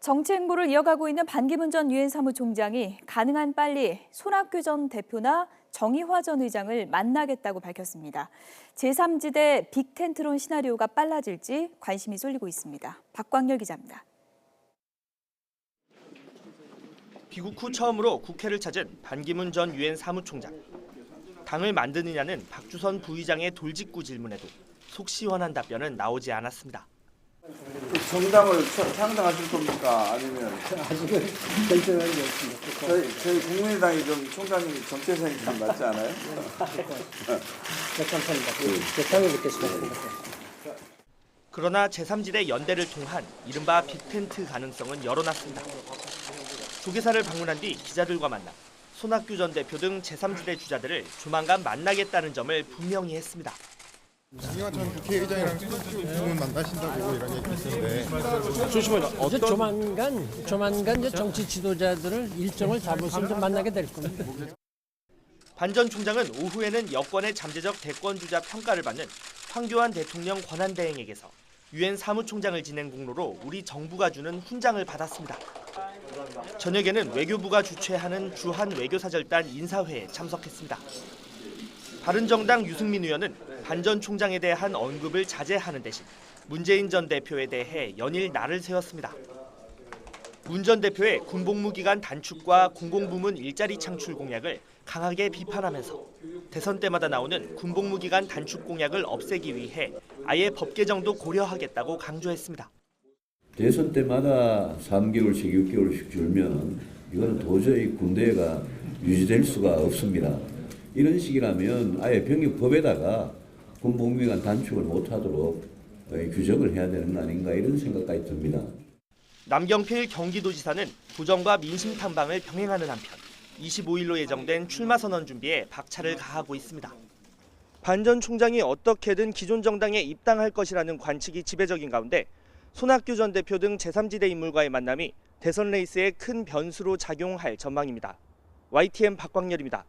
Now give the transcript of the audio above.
정치 행보를 이어가고 있는 반기문 전 유엔 사무총장이 가능한 빨리 손학규 전 대표나 정의화 전 의장을 만나겠다고 밝혔습니다. 제3지대 빅텐트론 시나리오가 빨라질지 관심이 쏠리고 있습니다. 박광열 기자입니다. 귀국 후 처음으로 국회를 찾은 반기문 전 유엔 사무총장. 당을 만드느냐는 박주선 부의장의 돌직구 질문에도 속 시원한 답변은 나오지 않았습니다. 정당을 차- 창당하실 겁니까? 아니면 아직은 결정한 게 없습니다. 저희, 저희 국민의당이 좀 총장님 정체성이 좀 맞지 않아요? 네, 감사합니다. 그 다음에 뵙겠습니다. 그러나 제3지대 연대를 통한 이른바 빅텐트 가능성은 열어놨습니다. 조계사를 방문한 뒤 기자들과 만나 손학규 전 대표 등 제3지대 주자들을 조만간 만나겠다는 점을 분명히 했습니다. 이완 전 국회의장이랑 의원 만나신다고 이런 얘기 있었는데 이제 조만간 조만간 이제 정치 지도자들을 일정을 잡아서 좀 만나게 될 겁니다. 반 전 총장은 오후에는 여권의 잠재적 대권 주자 평가를 받는 황교안 대통령 권한 대행에게서 유엔 사무총장을 지낸 공로로 우리 정부가 주는 훈장을 받았습니다. 저녁에는 외교부가 주최하는 주한 외교사절단 인사회에 참석했습니다. 바른정당 유승민 의원은 반 전 총장에 대한 언급을 자제하는 대신 문재인 전 대표에 대해 연일 날을 세웠습니다. 문 전 대표의 군복무 기간 단축과 공공부문 일자리 창출 공약을 강하게 비판하면서 대선 때마다 나오는 군복무 기간 단축 공약을 없애기 위해 아예 법 개정도 고려하겠다고 강조했습니다. 대선 때마다 3개월씩 6개월씩 줄면 이거는 도저히 군대가 유지될 수가 없습니다. 이런 식이라면 아예 병역법에다가 군복무기간 단축을 못하도록 어, 규정을 해야 되는 거 아닌가 이런 생각까지 듭니다. 남경필 경기도지사는 부정과 민심 탐방을 병행하는 한편 25일로 예정된 출마 선언 준비에 박차를 가하고 있습니다. 반 전 총장이 어떻게든 기존 정당에 입당할 것이라는 관측이 지배적인 가운데 손학규 전 대표 등 제3지대 인물과의 만남이 대선 레이스에 큰 변수로 작용할 전망입니다. YTN 박광열입니다.